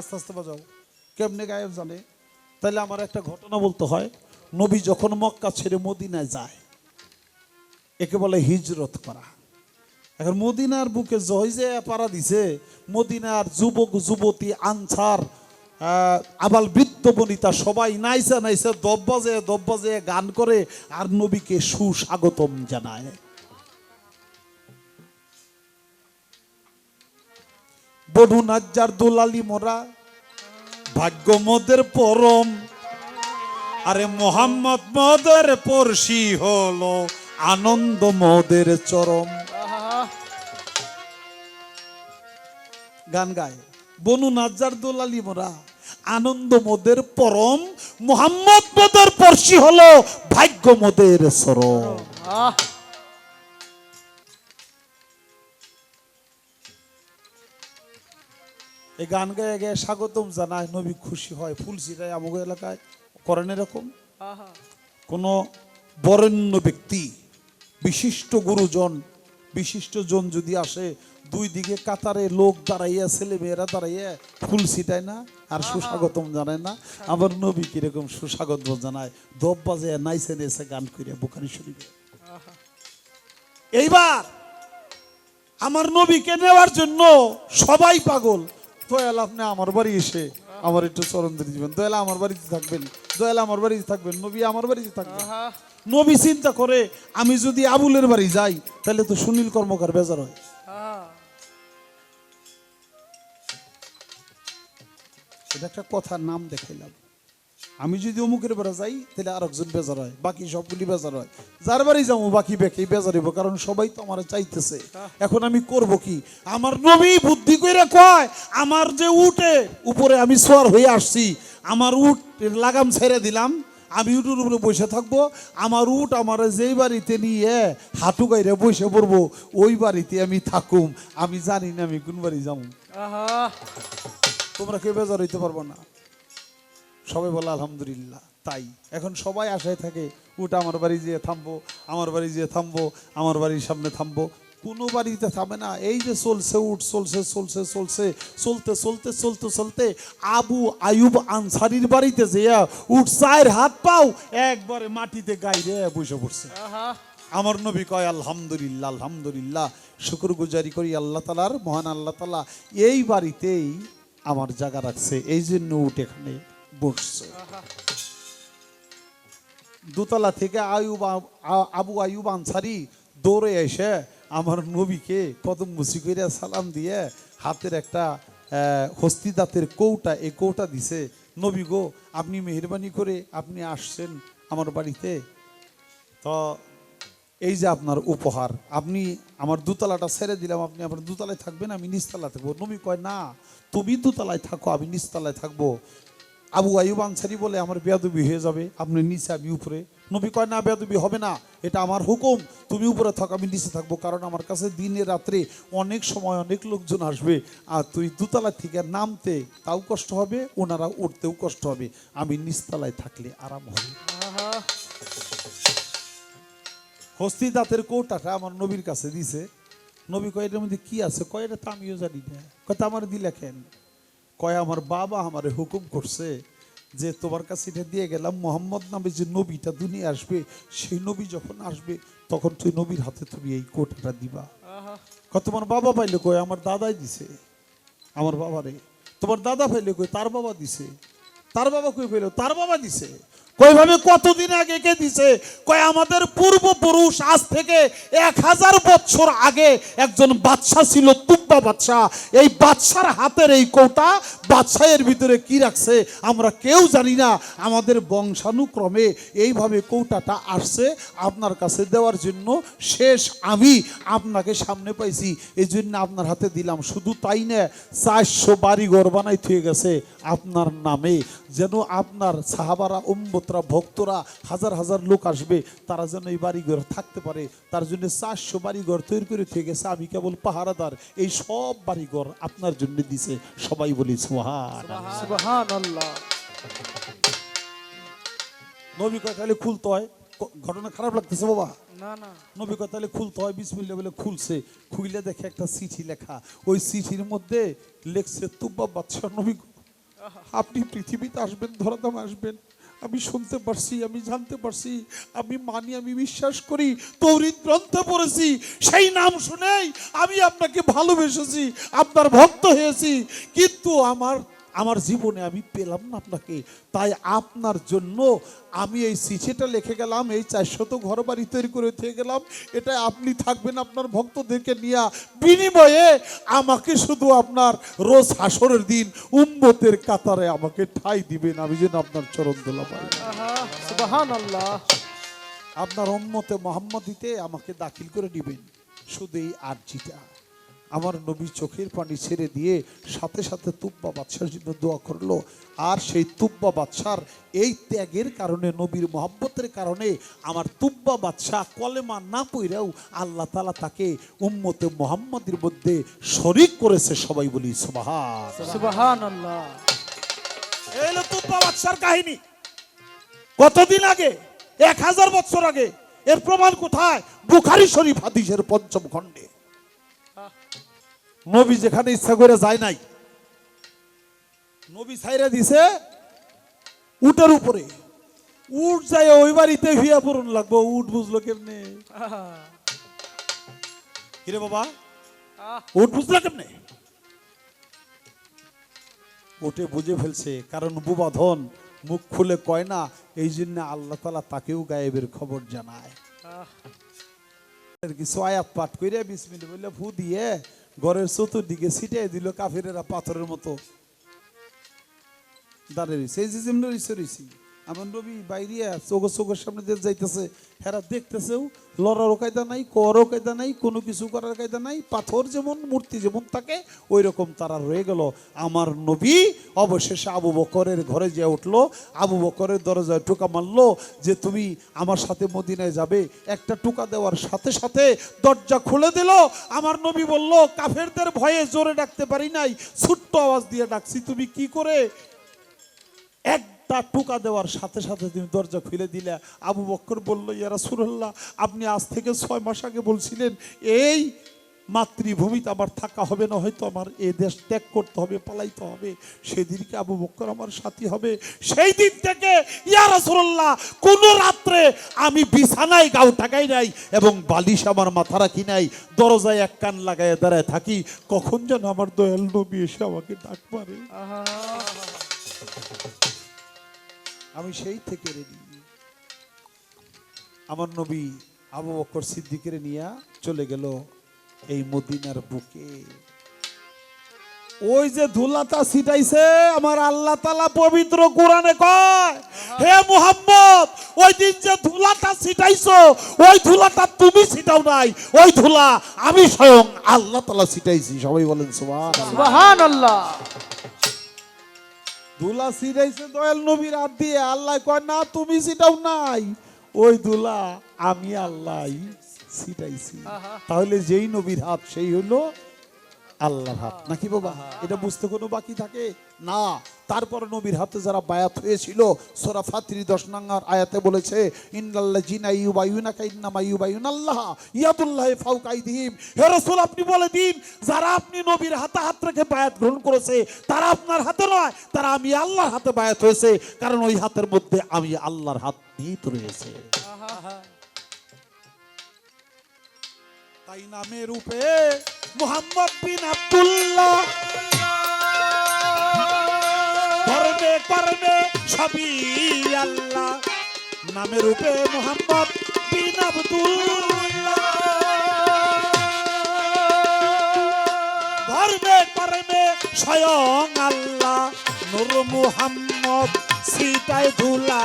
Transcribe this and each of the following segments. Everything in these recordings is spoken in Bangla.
আস্তে আস্তে বাজাও কেমনে গায়েব জানে? তাহলে আমার একটা ঘটনা বলতে হয়, নবী যখন মক্কা ছেড়ে মদিনায় যায়, একে বলে হিজরত করা। এখন মদিনার বুকে যে পাড়া দিছে, মদিনার যুবক, যুবতী, আনসার আবাল বৃদ্ধ বনিতা সবাই নাইসে নাইসে দব্বাজে দব্বাজে গান করে, আর নবীকে সুস্বাগতম জানায়। বনু নাজ্জার দুলালি মোরা, ভাগ্য মোদের পরম। আরে মোহাম্মদ মদের পড়শি হলো, আনন্দ মোদের চরম। গান গায়, বনু নাজ্জার দোলালি মোরা, আনন্দ মোদের পরম। মোহাম্মদ মোদের পড়শি হলো, ভাগ্য মোদের চরম। এই গান গায়ে গায়ে স্বাগতম জানায় নবী খুশি হয়। ফুল ছিটায় আমাদের এলাকায় করেন এরকম। কোনো বরেণ্য ব্যক্তি বিশিষ্ট গুরুজন বিশিষ্ট জন যদি আসে দুই দিকে কাতারে লোক দাঁড়াইয়া ছেলে মেয়েরা দাঁড়াইয়া ফুল ছিটায় না আর সুস্বাগতম জানায় না। আমার নবী কীরকম সুস্বাগত জানায়। দব বাজে নাইসে নেছে গান করিয়া বুখারি শরীফে। এইবার আমার নবীকে নেওয়ার জন্য সবাই পাগল। দয়াল আপনি আমার বাড়ি এসে আমার একটু চরণ ধরে দিবেন। দয়াল আমার বাড়িতে থাকবেন। দয়াল আমার বাড়িতে থাকবেন। নবী আমার বাড়িতে থাকবেন। নবী চিন্তা করে আমি যদি আবুলের বাড়ি যাই তাহলে তো সুনীল কর্মকার বেজার হয়। এটা একটা কথার নাম দেখাইলাম। আমি যদি অমুকের বেড়া যাই তাহলে আর একজন বেজার হয় বাকি সবগুলি বেজার হয়। যার বাড়ি যাব বাকি বেঁকে বেজার হইব কারণ সবাই তো আমার চাইতেছে। এখন আমি করব কি? আমার নবী বুদ্ধি কইরা কয় আমার যে উঠে উপরে আমি সোয়ার হয়ে আসছি আমার উট লাগাম ছেড়ে দিলাম আমি উটের উপরে বসে থাকব আমার উঠ আমার যেই বাড়িতে নিয়ে হাঁটু গাইরে বসে পড়ব ওই বাড়িতে আমি থাকুম। আমি জানি না আমি কোন বাড়ি যাব। আহা। তোমরা কেউ বেজার হইতে পারব না। সবাই বলে আলহামদুলিল্লাহ। তাই। এখন সবাই আশায় থাকে উটা আমার বাড়ি যেয়ে থামবো আমার বাড়ি যেয়ে থামবো আমার বাড়ির সামনে থামবো। কোনো বাড়িতে থামে না। এই যে চলছে উঠ চলছে চলছে চলছে চলতে চলতে চলতে চলতে আবু আয়ুব আনসারির বাড়িতে যেয়া উঠ চায়ের হাত পাও একবারে মাটিতে গাইরে বসে পড়ছে। আহা। আমার নবী কয় আলহামদুলিল্লাহ আলহামদুলিল্লাহ শুকুর গুজারি করি আল্লাহ তালার মহান আল্লাহ তালা এই বাড়িতেই আমার জায়গা রাখছে। এই জন্য উঠ এখানে। বসছে। দোতলা থেকে আয়ুব আবু আয়ুব আনসারি দৌড়ে এসে আমার নবীকে কদম মুসি করে সালাম দিয়ে হাতের একটা হস্তি দাঁতের কৌটা এই কৌটা দিছে, নবী গো, আপনি মেহরবানি করে আপনি আসছেন আমার বাড়িতে। তো এই যে আপনার উপহার, আপনি আমার দুতলাটা ছেড়ে দিলাম, আপনি আমার দুতলায় থাকবেন, আমি নিচতলা থাকব। নবী কয়, না, তুমি দুতলায় থাকো, আমি নিচতলায় থাকব। আবু আয়ুব আনসারি বলে, আমার বেয়াদবি হয়ে যাবে, আপনি নিচে, আমি উপরে। নবী কয়, না, বেয়াদবি হবে না, এটা আমার হুকুম। তুমি উপরে থাক, আমি নিচে থাকব। কারণ আমার কাছে দিনে রাত্রে অনেক সময় অনেক লোকজন আসবে, আর তুই দুতলা থেকে নামতে তাও কষ্ট হবে, ওনারা উঠতেও কষ্ট হবে। আমি নিচতলায় থাকলে আরাম হবে। হস্তি দাঁতের কৌটাটা আমার নবীর কাছে দিছে। নবী কয়, এটার মধ্যে কি আছে? কয়, এটা তো আমিও জানি না। কয় আমার দিলে কেন? কয় আমার বাবা আমারে হুকুম করছে যে তোমার কাছে এটা দিয়ে গেলাম মোহাম্মদ নামে যে নবীটা দুনিয়া আসবে সেই নবী যখন আসবে তখন তুই নবীর হাতে তুমি এই কোটটা দিবা। কয় তোমার বাবা পাইলে কয় আমার দাদাই দিছে। আমার বাবারে তোমার দাদা পাইলে কই তার বাবা দিছে। তার বাবা কই পাইলো? তার বাবা দিছে। কইভাবে কতদিন আগে কে দিছে? কয়, আমাদের পূর্বপুরুষ আজ থেকে এক হাজার বছর আগে একজন বাদশা ছিল, তুব্বা বাদশা। এই বাদশার হাতের এই কৌটা বাদশাহের ভিতরে কি রাখছে, আমরা কেউ জানি না। আমাদের বংশানুক্রমে এইভাবে কৌটাটা আসছে আপনার কাছে দেওয়ার জন্য। শেষ আমি আপনাকে সামনে পাইছি। এই জন্য আপনার হাতে দিলাম। শুধু তাই না, চারশো বাড়ি ঘর বানাই থুয়ে গেছে আপনার নামে। যেন আপনার সাহাবারা উম্মতরা ভক্তরা হাজার হাজার লোক আসবে তারা যেন এই বাড়িঘর থাকতে পারে। তার জন্য চারশো বাড়িঘর তৈরি করে থুয়ে গেছে। আমি কেবল পাহারাদার এই সব বাড়িঘর আপনার জন্য দিছে। সবাই বলি সোহান নবী তাহলে খুলতে হয়। ঘটনা খারাপ লাগতেছে বাবা। না না। নবী তাহলে খুলতে হয় বিসমিল্লা বলে খুলছে। খুইলে দেখে একটা চিঠি লেখা। ওই চিঠির মধ্যে লেখছে তুব্বা বাদশাহ নবী আপনি পৃথিবীতে আসবেন ধরাধাম আসবেন। আমি শুনতে পারছি, আমি জানতে পারছি, আমি মানি, আমি বিশ্বাস করি তৌরিত গ্রন্থে পড়েছি, সেই নাম শুনেই আমি আপনাকে ভালোবেসেছি, আপনার ভক্ত হয়েছি, কিন্তু আমার আমার জীবনে আমি পেলাম না আপনাকে। তাই আপনার জন্য আমি এই চিঠিটা লিখে গেলাম এই চারশত ঘর বাড়ি তৈরি করে থেকে গেলাম। এটা আপনি থাকবেন আপনার ভক্তদেরকে নিয়ে। বিনিময়ে আমাকে শুধু আপনার রোজ হাসরের দিন উম্মতের কাতারে আমাকে ঠাই দিবেন। আমি যেন আপনার চরণ দোলা পাই। আল্লাহ আপনার উম্মতে মোহাম্মদিতে আমাকে দাখিল করে দিবেন। শুধু এই আর্জিটা। আমার নবী চোখের পানি ছেড়ে দিয়ে সাথে সাথে তুব্বা বাদশার জন্য দোয়া করল। আর সেই তুব্বা বাদশার এই ত্যাগের কারণে নবীর মোহাম্মতের কারণে আমার তুব্বা বাদশাহ কলেমা না পইরাও আল্লাহ তালা তাকে উম্মতে মোহাম্মদের মধ্যে শরিক করেছে সবাই বলি সুবাহান। তুব্বা বাদশার কাহিনী। কতদিন আগে? এক হাজার বছর আগে। এর প্রমাণ কোথায়? বুখারি শরীফ হাদিসের পঞ্চম খণ্ডে। নবী যেখানে ইচ্ছা করে যায় নাই। নবী ছাইরা দিছে উটের উপরে। উট যায় ওই বাড়িতে হুইয়া পূরণ লাগবো উট বুঝলো কেমনে? কিরে বাবা? উট বুঝলো কেমনে? ওটে বুঝে ফেলছে কারণ বুবাধন মুখ খুলে কয় না এই জন্য আল্লাহ তালা তাকেও গায়েবের খবর জানায়। কিছু আয়াত পাঠ করে বিশ মিনিট বললে ফু দিয়ে ঘরের চতুর্দিকে ছিটিয়ে দিল কাফিরেরা পাথরের মতো। দাঁড়িয়ে রয়েছে। এই যে যেমন রয়েছে রয়েছি। আমার নবী বাইরে চোখের চোখের সামনে দিয়ে যাইতেছে। হেরা দেখতেছেও লড়ারও কায়দা নাই, করও কায়দা নাই, কোনো কিছু করার কায়দা নাই, পাথর যেমন, মূর্তি যেমন থাকে ওই রকম তারা রয়ে গেল। আমার নবী অবশেষে আবু বকরের ঘরে যে উঠল, আবু বকরের দরজায় টোকা মারলো যে, তুমি আমার সাথে মদিনায় যাবে। একটা টোকা দেওয়ার সাথে সাথে দরজা খুলে দিল। আমার নবী বলল, কাফেরদের ভয়ে জোরে ডাকতে পারি নাই, ছোট্ট আওয়াজ দিয়ে ডাকছি, তুমি কি করে একটা টোকা দেওয়ার সাথে সাথে তুমি দরজা খুলে দিলে। আবু বক্কর বলল ইয়ারা সুরল্লাহ আপনি আজ থেকে ছয় মাস আগে বলছিলেন, এই মাতৃভূমিতে আমার থাকা হবে না, হয়তো আমার এ দেশ ত্যাগ করতে হবে, পালাইতে হবে। সেদিনকে আবু বক্কর আমার সাথী হবে। সেই দিন থেকে রাসূলুল্লাহ, কোন রাত্রে আমি বিছানায় গাও টাকাই নাই এবং বালিশ আমার মাথা রাখি নাই। দরজায় এক কান লাগায় দাঁড়ায় থাকি, কখন যেন আমার দয়াল নবী এসে আমাকে ডাক মারে। আমি সেই থেকে রেডি আমার নবী আবু বকর সিদ্দিকের নিয়ে চলে গেল এই মদিনার বুকে। ওই যে ধুলাটা ছিটাইছে, আমার আল্লাহ তালা পবিত্র কোরআনে কয়, হে মুহাম্মদ, ওই দিন যে ধুলাটা ছিটাইছো, ওই ধুলাটা তুমি ছিটাও নাই, ওই ধুলা আমি স্বয়ং আল্লাহ তালা ছিটাইছি। সবাই বলেন সুবহানাল্লাহ। সুবাহান আল্লাহ ধুলা সিরাইছে দয়াল নবীর হাত দিয়ে। আল্লাহ কয় না তুমি ছিটাও নাই। ওই দুলা আমি আল্লাহ সিটাইছি। তাহলে যেই নবীর হাত সেই হলো আল্লাহর হাত। নাকি বাবা? এটা বুঝতে কোনো বাকি থাকে? না। তারপর নবীর হাতে যারা বায়াত হয়েছিল, সোরা ফাতরি দশ আয়াতে বলেছে ইন্নাল্লাহ জিনা ইউবায়ুনাকা ইন্নামা ইউবায়ুন আল্লাহ ইয়াদুল্লাহ ফাউকাইদিহিম হে রাসূল, আপনি বলে দিন, যারা আপনি নবীর হাতে হাত রেখে বায়াত গ্রহণ করেছে, তারা আপনার হাতে নয়, তারা আমি আল্লাহর হাতে বায়াত হয়েছে, কারণ ওই হাতের মধ্যে আমি আল্লাহর হাত নিহিত রয়েছে। তাই নামে রূপে মোহাম্মদ বিন আব্দুল্লাহ কর্মে সবই আল্লাহ। নামে রূপে মোহাম্মদ বিন আব্দুল্লাহ। ধর্মে কর্মে স্বয়ং আল্লাহ। নূর মুহাম্মদ সিটায় ধুলা।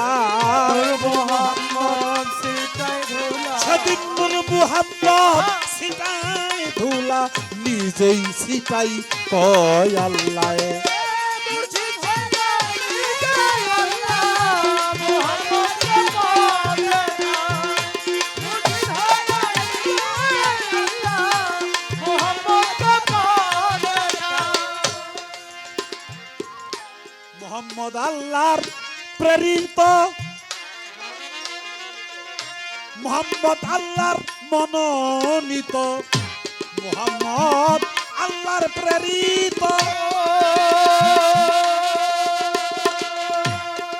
মোহাম্মদ সিটায় ধুলা। সেদিন নূর মুহাম্মদ সিটায় ধুলা। নিজেই সিটাই কয় আল্লাহ মোহাম্মদ আল্লাহর প্রেরিত। মোহাম্মদ আল্লাহর মনোনীত। মোহাম্মদ আল্লাহর প্রেরিত।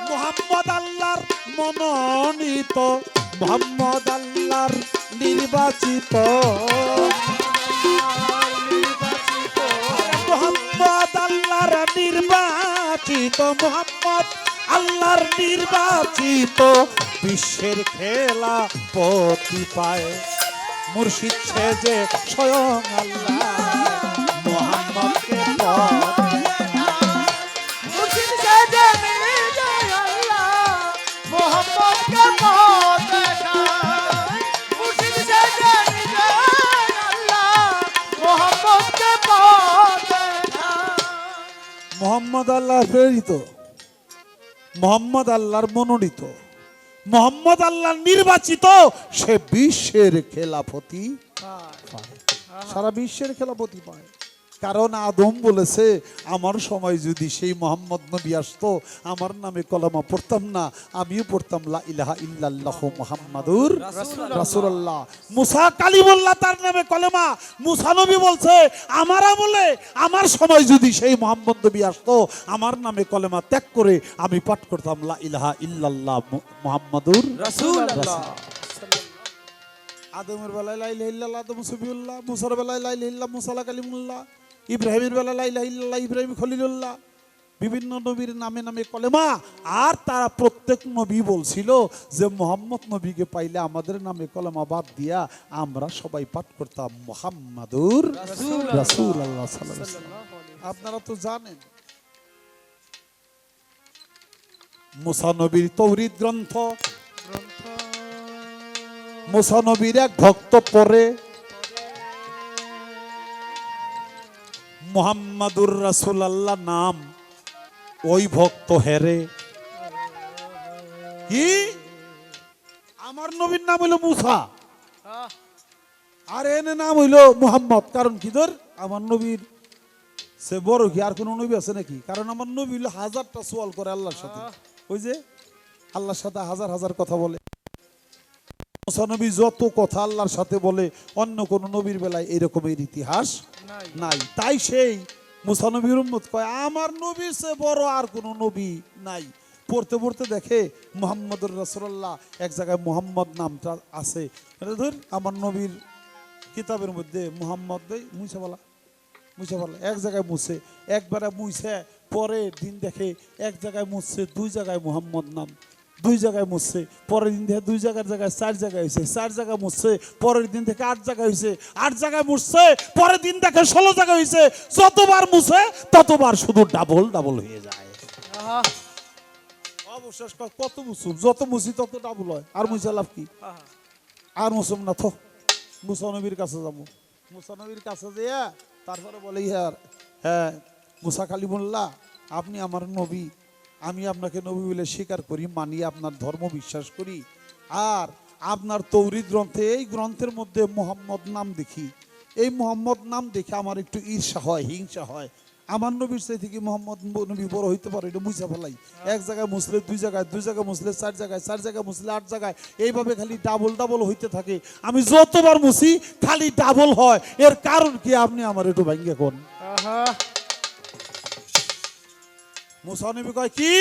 মোহাম্মদ আল্লাহর মনোনীত। মোহাম্মদ আল্লাহর নির্বাচিত। মোহাম্মদ আল্লাহর নির্বাচিত মোহাম্মদ আল্লাহর নির্বাচিত বিশ্বের খেলা পতি পায়। মুর্শিদ যে স্বয়ং আল্লাহ মোহাম্মদকে পথ মোহাম্মদ আল্লাহ প্রেরিত, মোহাম্মদ আল্লাহর মনোনীত, মোহাম্মদ আল্লাহ নির্বাচিত, সে বিশ্বের খেলাফতি সারা বিশ্বের খেলাপতি পায়। কারণ আদম বলেছে, আমার সময় যদি সেই মোহাম্মদ নবী আসতো, আমার নামে কলামা পড়তাম না। আমিও পড়তাম, লা ইলাহা ইল্লাল্লাহ মুহাম্মাদুর রাসূলুল্লাহ। মুসা কালিমুল্লাহ তার নামে কলেমা। মুসা নবী বলছে, আমার আমলে আমার সময় যদি সেই মোহাম্মদ নবী আসতো, আমার নামে কলেমা ত্যাগ করে আমি পাঠ করতাম, লা ইলাহা ইল্লাল্লাহ মুহাম্মাদুর রাসূলুল্লাহ। আদমের বেলায় লাইল ইল্লাল্লাহ আদম সবিউল্লাহ মুসার বেলায় লাইল ইল্লাহ মুসালা কালিমুল্লাহ। ইব্রাহিমের বেলায় লাইল ইল্লাল্লাহ ইব্রাহিম খলিলুল্লাহ। বিভিন্ন নবীর নামে নামে কলেমা। আর তারা প্রত্যেক নবী বলছিল যে মোহাম্মদ নবীকে পাইলে আমাদের নামে কলেমা বাদ দিয়া আমরা সবাই পাঠ করতাম মোহাম্মদুর রাসূল আল্লাহ আপনারা তো জানেন মুসানবীর তৌরিদ গ্রন্থ। মুসা নবীর এক ভক্ত পরে মোহাম্মদুর রাসুল আল্লাহ নাম ওই ভক্ত হেরে। কি? আমার নবীর নাম হইল মুসা। আর এনে নাম হইল মুহাম্মদ। কারণ কি ধর? আমার নবীর সে বড় কি? আর কোন নবী আছে নাকি? কারণ আমার নবী হইল হাজারটা সোয়াল করে আল্লাহর সাথে। ওই যে আল্লাহর সাথে হাজার হাজার কথা বলে। মুসা নবী যত কথা আল্লাহর সাথে বলে অন্য কোন নবীর বেলায় এরকমের ইতিহাস নাই। তাই সেই মুসা নবীর উম্মত কয় আমার নবীর সে বড় আর কোন নবী নাই। পড়তে পড়তে দেখে মোহাম্মদুর রাসূলুল্লাহ এক জায়গায় মোহাম্মদ নামটা আছে। ধর আমার নবীর কিতাবের মধ্যে মোহাম্মদ মুছে বলা মুছে বলা এক জায়গায় মুছে একবারে মুছে পরে দিন দেখে এক জায়গায় মুছছে দুই জায়গায় মোহাম্মদ নাম। দুই জায়গায় মুছছে পরের দিন থেকে দুই জায়গার জায়গায় চার জায়গায় হয়েছে চার জায়গায় মুছছে পরের দিন থেকে আট জায়গায় হয়েছে আট জায়গায় মুছছে পরের দিন থেকে ষোলো জায়গায় হয়েছে যতবার মুছে ততবার শুধু ডাবল ডাবল হয়ে যায়। আহা, অবশেষ কত মুসুম যত মুছি তত ডাবল হয়। আর মুছে লাভ কি। আর মুসুম না থো। মুসানবীর কাছে যাব। মুসানবীর কাছে যেয়া তারপরে বলে ইয়ার হ্যাঁ মুসা কালিমুল্লাহ আপনি আমার নবী। আমি আপনাকে নবী বলে স্বীকার করি মানি আপনার ধর্ম বিশ্বাস করি। আর আপনার তৌরি গ্রন্থে, এই গ্রন্থের মধ্যে মোহাম্মদ নাম দেখি। এই মোহাম্মদ নাম দেখে আমার একটু ঈর্ষা হয়, হিংসা হয়। আমার নবীর সেই থেকে মোহাম্মদ নবী বড় হইতে পারে, এটা মুছা ফেলাই। এক জায়গায় মুসলে, দুই জায়গায় দুই জায়গায় মুসলে, চার জায়গায় চার জায়গায় মুসলে, আট জায়গায়, এইভাবে খালি ডাবল ডাবল হইতে থাকে। আমি যতবার মুছি, খালি ডাবল হয়। এর কারণ কি? আপনি আমার একটু ভাঙ্গে কোন। মুসা নবী কয় কি?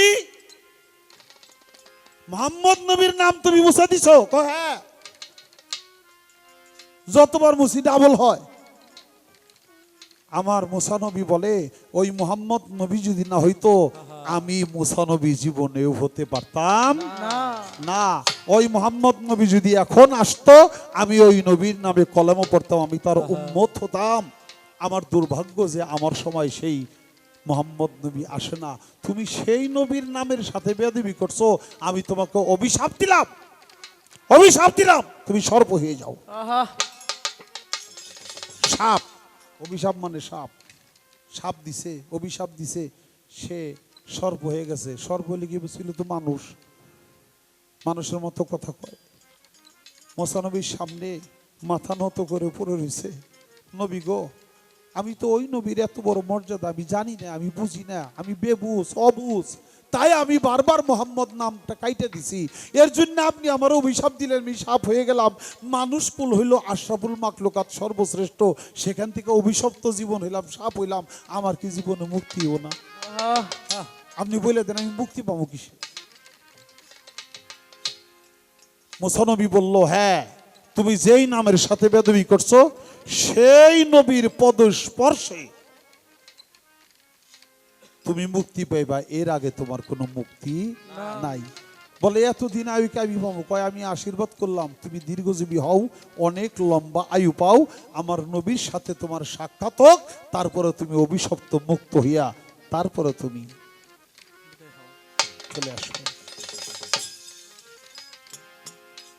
মোহাম্মদ নবীর নাম তুমি মুছা দিছ? কয় হ্যাঁ। যতবার মুছি ডাবল হয়। আমার মুসানবী বলে ওই মোহাম্মদ নবী যদি না হইতো আমি মুসানবী জীবনেও হতে পারতাম না। না। ওই মোহাম্মদ নবী যদি এখন আসতো আমি ওই নবীর নামে কলমও পড়তাম আমি তার উম্মত হতাম। আমার দুর্ভাগ্য যে আমার সময় সেই মোহাম্মদ নবী আসে না। তুমি সেই নবীর নামের সাথে বেয়াদবি করছ আমি তোমাকে অভিশাপ দিলাম। অভিশাপ দিলাম। তুমি সর্প হয়ে যাও। সাপ। অভিশাপ মানে সাপ। সাপ দিছে অভিশাপ দিছে সে সর্প হয়ে গেছে। সর্প হলে কি ছিল তো মানুষ? মানুষের মতো কথা কয়। মোসানবীর সামনে মাথা নত করে পড়ে রয়েছে নবী গো আমি তো ওই নবীর এত বড় মর্যাদা, আমি জানি না, আমি বুঝি না, আমি বেবুস অবুজ তাই আমি বারবার মোহাম্মদ নামটা কাইটে দিছি। এর জন্য আপনি আমার অভিশাপ দিলেন, আমি সাপ হয়ে গেলাম। মানুষ কুল হইল আশরাফুল মাকলুকাত সর্বশ্রেষ্ঠ। সেখান থেকে অভিশপ্ত জীবন হইলাম, সাপ হইলাম। আমার কি জীবনে মুক্তিও না? আপনি বলে দেন, আমি মুক্তি পাবো কিসে? মুসানবী বলল হ্যাঁ তুমি যেই নামের সাথে বেদবি করছ সেই নবীর পদ স্পর্শে তুমি মুক্তি পাইবা। এর আগে তোমার কোনো মুক্তি নাই। বলে, এতদিন আয়ুকে আমি পাবো? কয়, আমি আশীর্বাদ করলাম। তুমি দীর্ঘজীবী হও, অনেক লম্বা আয়ু পাও। আমার নবীর সাথে তোমার সাক্ষাৎ হোক। তারপরে তুমি অভিশপ্ত মুক্ত হইয়া তারপরে তুমি চলে আসো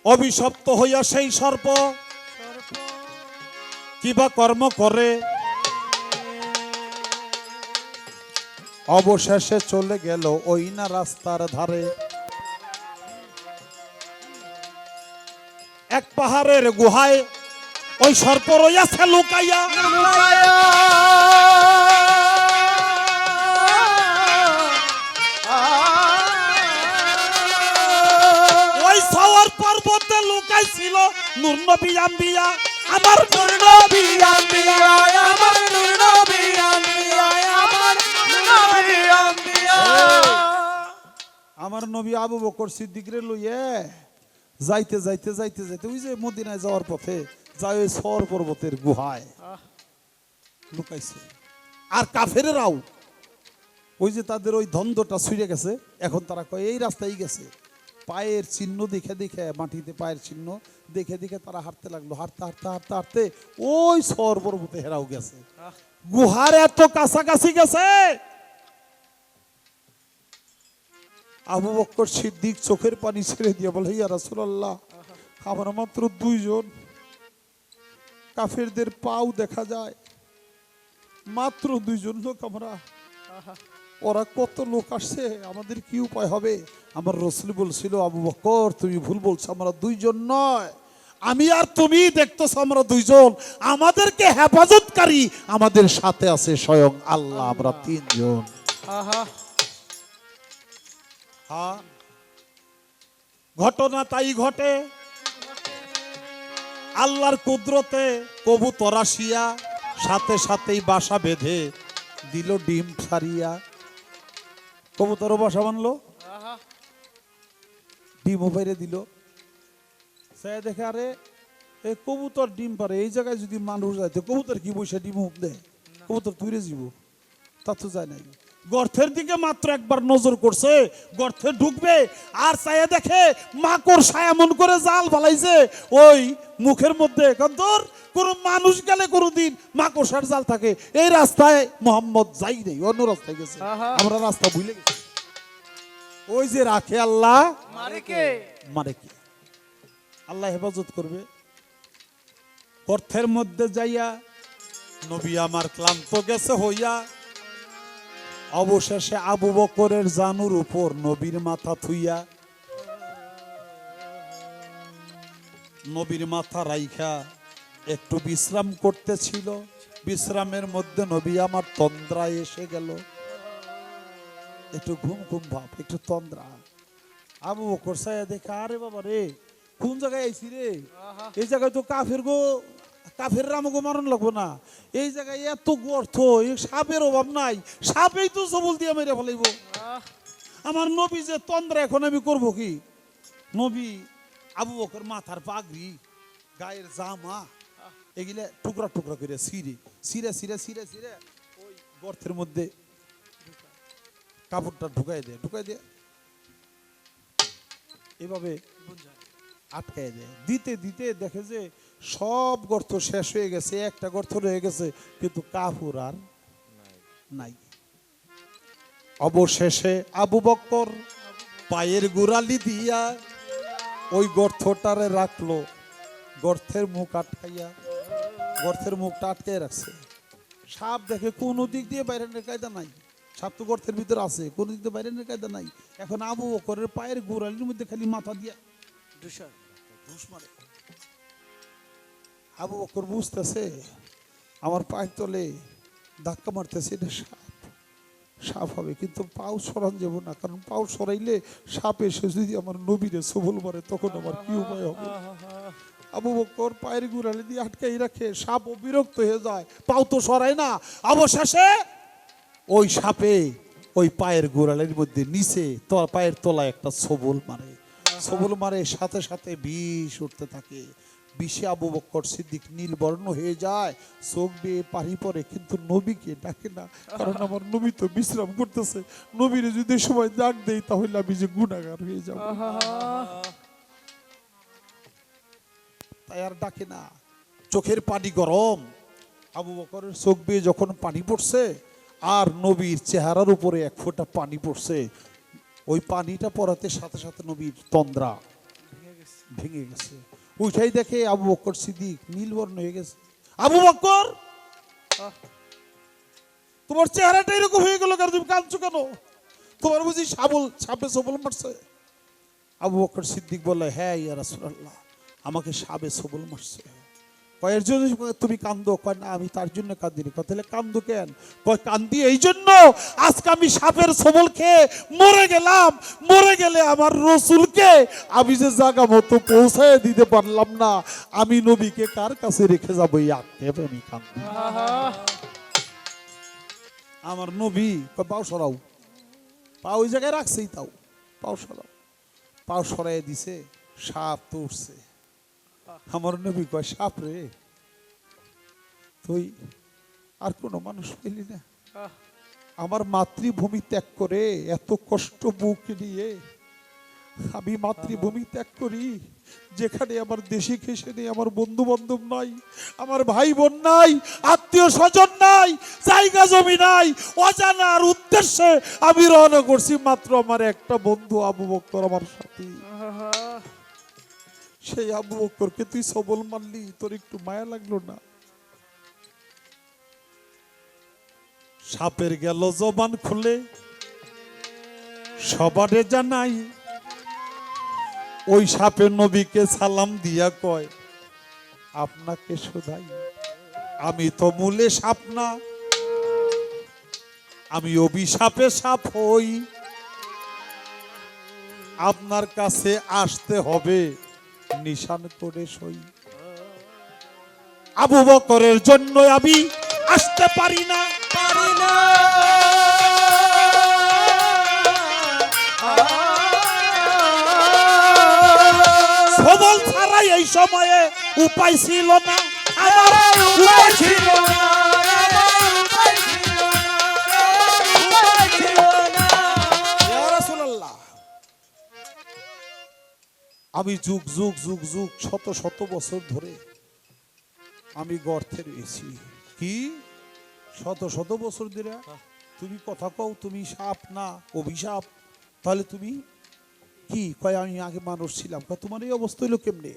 অভিশপ্ত হইয়া সেই সর্প কিবা কর্ম করে? অবশেষে চলে গেল ওই না রাস্তার ধারে। এক পাহাড়ের গুহায় ওই সর্প রইয়াছে লুকাইয়া। ওই সাওয়ার পর্বতে লুকাইছিল নূর নবী আম্বিয়া। আমার আমার নবী আবু বকর সিদ্দিকরে লইয়ে যাইতে যাইতে যাইতে যাইতে, ওই যে মদিনায় যাওয়ার পথে যায় ওই সর পর্বতের গুহায়। লুকাইছে। আর কাফেরেরাও, ওই যে তাদের ওই ধন্দটা ছুঁড়ে গেছে, এখন তারা কয়, এই রাস্তায় গেছে। পায়ের চিহ্ন দেখে দেখে মাটিতে পায়ের চিহ্ন দেখে দেখে তারা হাঁটতে লাগল। হাঁটতে হাঁটতে হাঁটতে হাঁটতে ওই সর পর্বতে হেরাও গেছে। গুহার এত কাছাকাছি গেছে। আবু বক্কর সিদ্দিক চোখের পানি ছেড়ে দিয়ে বলে ইয়া রাসূলুল্লাহ আমরা মাত্র দুইজন। কাফেরদের পাও দেখা যায়। মাত্র দুইজন লোক আমরা ওরা কত লোক আসছে আমাদের কি উপায় হবে? আমার রসুল বলছিল আবু বকর তুমি ভুল বলছো আমরা দুইজন নয়। আমি আর তুমি দেখতেছ আমরা দুইজন। আমাদেরকে হেফাজতকারী আমাদের সাথে আছে স্বয়ং আল্লাহ আমরা তিনজন। ঘটনা তাই ঘটে। আল্লাহর কুদরতে কবুতর আসিয়া সাথে সাথেই বাসা বেঁধে দিল ডিম ছাড়িয়া। কবুতরও বাসা বানলো। ডিম ডিমও বাইরে দিল। সে দেখে আরে এই কবুতর ডিম পারে এই জায়গায় যদি মানুষ যায় তো কবুতর কি বসে ডিম দেয় কবুতর তুইরে যাব তা তো যায় নাই। গর্তের দিকে মাত্র একবার নজর করছে গর্থে ঢুকবে আর চাইয়া দেখে মাকড় এমন করে জাল ফালাইছে ওই মুখের মধ্যে কন্তর কোন মানুষ গেলে কোনোদিন মাকড়সার জাল থাকে। এই রাস্তায় মোহাম্মদ যাই নেই অন্য রাস্তায় গেছে। আমরা রাস্তা ভুলে গেছি। ওই যে রাখে আল্লাহ। মারে কে? মানে কি? আল্লাহ হেফাজত করবে। অর্থের মধ্যে যাইয়া নবী আমার ক্লান্ত গেছে হইয়া অবশেষে আবু বকরের জানুর উপর নবীর মাথা থুইয়া নবীর মাথা রাইখা একটু বিশ্রাম করতেছিল। বিশ্রামের মধ্যে নবী আমার তন্দ্রায় এসে গেল। একটু ঘুম ঘুম ভাব একটু তন্দ্রা। আবু বকর সাহেব দেখে আরে বাবা রে কোন জায়গায় আইছি রে? এই জায়গায় তো কাফের গো। কাফের আমাকে মারণ লাগবো না। এই জায়গায় এত এই সাপের অভাব নাই। সাপেই তো সবল দিয়ে মেরে ফেলাইব। আমার নবী যে তন্দ্রা এখন আমি করব কি? নবী আবু বকর মাথার পাগড়ি গায়ের জামা এগুলা টুকরা টুকরা করে সিরে সিরে সিরে সিরে সিরে ওই গর্তের মধ্যে কাপড়টা ঢুকাই দেয় ঢুকাই দিয়ে। এভাবে আটকায় দেয়। দিতে দিতে দেখে যে সব গর্ত শেষ হয়ে গেছে একটা গর্ত রয়ে গেছে কিন্তু কাপড় আর নাই। অবশেষে আবু বক্কর পায়ের গুড়ালি দিয়া ওই গর্তটারে রাখল গর্তের মুখ আটকাইয়া গর্তের মুখটা আটকাই রাখছে। সাপ দেখে কোনো দিক দিয়ে বাইরের কায়দা নাই। সাপ তো গর্তের ভিতরে আছে কোনো দিক দিয়ে বাইরের কায়দা নাই। এখন আবু বকরের পায়ের গোড়ালির মধ্যে খালি মাথা দিয়া ঘুষ মারে। আবু বকর বুঝতেছে, আমার পায়ের তলে ধাক্কা মারতেছে, এটা সাপ। সাপ হবে, কিন্তু পাও সরান যাব না, কারণ পাও সরাইলে সাপ এসে যদি আমার নবীরে সবল মারে, তখন আমার কি উপায় হবে? আবু বকর পায়ের গুড়ালি দিয়ে আটকাই রাখে, সাপ বিরক্ত হয়ে যায়, পাও তো সরায় না। অবশেষে ওই সাপে ওই পায়ের গোড়ালির মধ্যে নিচে পায়ের তলায় একটা সবল মারে। সবল মারে, সাথে সাথে বিষ উঠতে থাকে। বিষে আবু বক্কর সিদ্দিক নীল বর্ণ হয়ে যায়। চোখ বেয়ে পানি পড়ে কিন্তু নবীকে ডাকে না। কারণ আমার নবী তো বিশ্রাম করতেছে। নবীর যদি সময় ডাক দেই তাহলে আমি যে গুণাগার হয়ে যাব। তাই আর ডাকে না। চোখের পানি গরম। আবু বকরের চোখ বেয়ে যখন পানি পড়ছে আর নবীর চেহারার উপরে এক ফোঁটা পানি পড়ছে ওই পানিটা পড়াতে সাথে সাথে নবীর তন্দ্রা ভেঙে গেছে। উঠাই দেখে আবু বকর সিদ্দিক নীলবর্ণ হয়ে গেছে। আবু বকর তোমার চেহারাটা এরকম হয়ে গেল কেন? তুমি কাঁদছো কেন? তোমার বুঝি সাবল সাপে সবল মারছে? আবু বক্কর সিদ্দিক বলে হ্যাঁ ইয়া রাসূলুল্লাহ আমাকে সাবে সবল মারছে। কয়ের জন্য তুমি কান্দো। কয়, না, আমি তার জন্য কান্দিনি। কয়, তাহলে কান্দো কেন? কয়, কান্দি এই জন্য, আজকে আমি সাপের সবল খেয়ে মরে গেলাম। মরে গেলে আমার রসুলকে আমি যে জায়গা মতো পৌঁছায় দিতে পারলাম না, আমি নবীকে কার কাছে রেখে যাব এই আক্ষেপে? আমি কান্দি। আমার নবী, কয়, পাও সরাও। পা ওই জায়গায় রাখছেই তাও। পাও সরাও। পাও সরাই দিছে, সাপ তো উঠছে আমার নবী কয় সাপ রে তুই আর কোনো মানুষ পেলি না। আমার মাতৃভূমি ত্যাগ করে এত কষ্ট বুক নিয়ে আমি মাতৃভূমি ত্যাগ করি যেখানে আমার দেশে খেসে নেই আমার বন্ধু বান্ধব নাই আমার ভাই বোন নাই আত্মীয় স্বজন নাই জায়গা জমি নাই অজানার উদ্দেশ্যে আমি রওনা করছি মাত্র আমার একটা বন্ধু আবু বক্কর আমার সাথে। সেই আবু বক্করকে তুই সবল মারলি তোর একটু মায়া লাগল না? সাপের গেল জবান খুলে, সবারে জানাই, ওই সাপের নবীকে সালাম দিয়া কয়, আপনাকে শোধাই, আমি তো মূলে সাপ না, আমি অভিশাপে সাপ হই। আপনার কাছে আসতে হবে। নিশান করে সই। আবু বকরের জন্য আমি আসতে পারি না। পারি না। সবল ছাড়াই এই সময়ে উপায় ছিল না। আমার উপায় ছিল না। আমি যুগ যুগ যুগ যুগ শত শত বছর ধরে আমি গর্তে রয়েছি। কি? শত শত বছর ধরে? তুমি কথা কও তুমি সাপ না অভিশাপ? তাহলে তুমি কি? কয় আমি আগে মানুষ ছিলাম। কয় তোমার এই অবস্থা হইল কেমনে?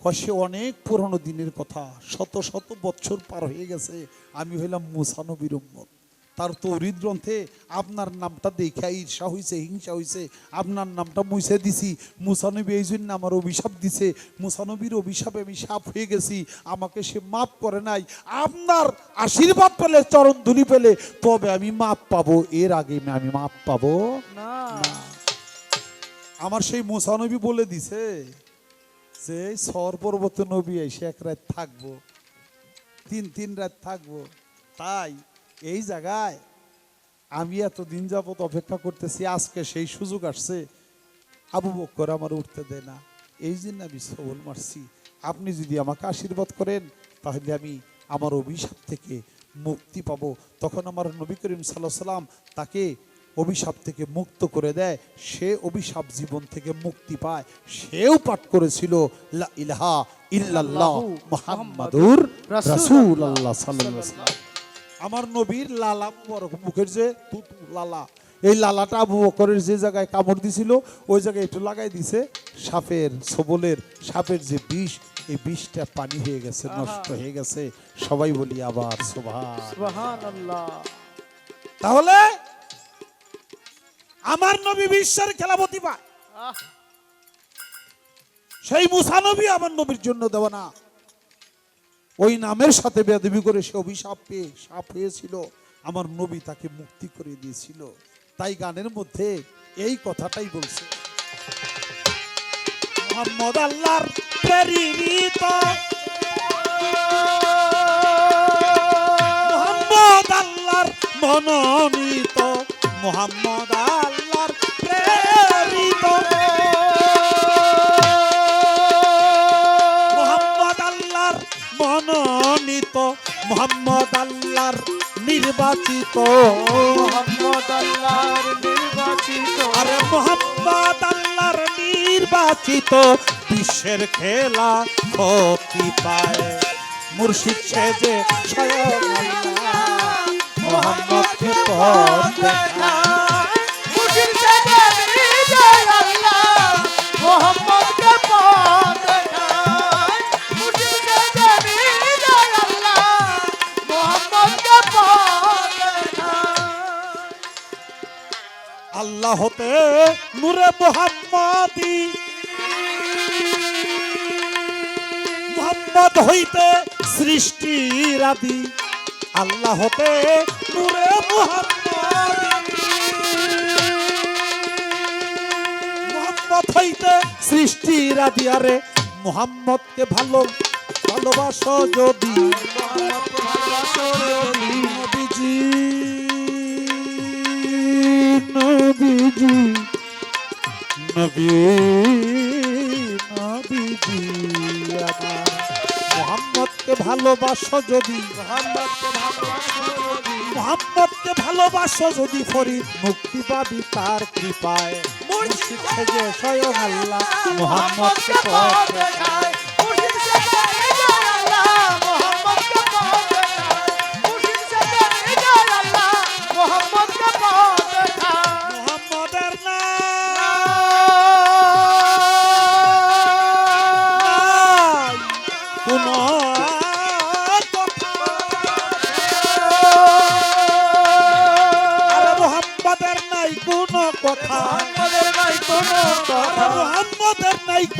কয় সে অনেক পুরনো দিনের কথা। শত শত বছর পার হয়ে গেছে। আমি হইলাম মুসানবির উম্মত। তার তৌরিদ গ্রন্থে আপনার নামটা দেখে ঈর্ষা হইছে হিংসা হইছে। আপনার নামটা মুছে দিছি। মুসানবী এই জন্য আমার অভিশাপ দিছে। মুসানবীর অভিশাপে আমি সাপ হয়ে গেছি। আমাকে সে মাফ করে নাই। আপনার আশীর্বাদ পেলে চরণ ধুলি পেলে তবে আমি মাপ পাবো। এর আগে আমি মাপ পাবো? না। আমার সেই মুসানবী বলে দিছে যে সর পর্বত নবী এসে এক রাত থাকব। তিন তিন রাত থাকব। তাই এই জায়গায় আমি এত দিন যাবত অপেক্ষা করতেছি আজকে সেই সুযোগ আসছে। আবু বক্কর আমার উঠতে দেয় না। এই জন্য আমি সবল মারছি। আপনি যদি আমাকে আশীর্বাদ করেন তাহলে আমি আমার অভিশাপ থেকে মুক্তি পাবো। তখন আমার নবী করিম সাল্লাহ সাল্লাম তাকে অভিশাপ থেকে মুক্ত করে দেয়। সে অভিশাপ জীবন থেকে মুক্তি পায়। সেও পাঠ করেছিল ইলাহা ইল্লাল্লাহ মুহাম্মাদুর রাসূলুল্লাহ সাল্লাল্লাহু আলাইহি। আমার নবীর লালা মুবারক মুখের যে তুতু লালা এই লালাটা আবু বকরের যে জায়গায় কামড় দিছিল ওই জায়গায় একটু লাগাই দিছে সাপের সবলের সাপের যে বিষ এই বিষটা পানি হয়ে গেছে নষ্ট হয়ে গেছে। সবাই বলি আবার তাহলে আমার নবী বিশ্বের খেলাপতি পায় সেই মুসানবী আমার নবীর জন্য দেওয়া না। ওই নামের সাথে বেদবি করে সে অভিশাপ পেয়ে, সাপ হয়েছিল। আমার নবী তাকে মুক্তি করে দিয়েছিল। তাই গানের মধ্যে এই কথাটাই বলছে। মনোনীত। মোহাম্মদ আল্লাহর প্রেরিত। মনোনীত মোহাম্মদ আল্লাহর নির্বাচিত। মোহাম্মদ আল্লাহর নির্বাচিত। আরে মোহাম্মদ আল্লাহর নির্বাচিত বিশ্বের খেলা ক্ষতি পায়। মুর্শিদ সেজে স্বয়ং আল্লাহ মোহাম্মদকে পথ দেখায়। আল্লাহ হতে নূরে মোহাম্মদি। মোহাম্মদ হইতে সৃষ্টির আদি। আল্লাহ হতে নূরে মোহাম্মদি। মোহাম্মদ হইতে সৃষ্টির আদি। আরে মোহাম্মদকে ভালো ভালোবাসো যদি। মোহাম্মদকে ভালোবাসো যদি। নবীজি। নবীজি নবী নবীজি আমার মোহাম্মদকে ভালোবাসো যদি মোহাম্মদকে ভালোবাসো যদি মোহাম্মদকে ভালোবাসো যদি ফরিদ মুক্তি পাবি তার কৃপায় মুর্শিদ সেজে স্বয়ং আল্লাহ মোহাম্মদকে পথ দেখায়।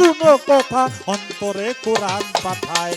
কোন কথা অন্তরে কোরআন পাঠায়।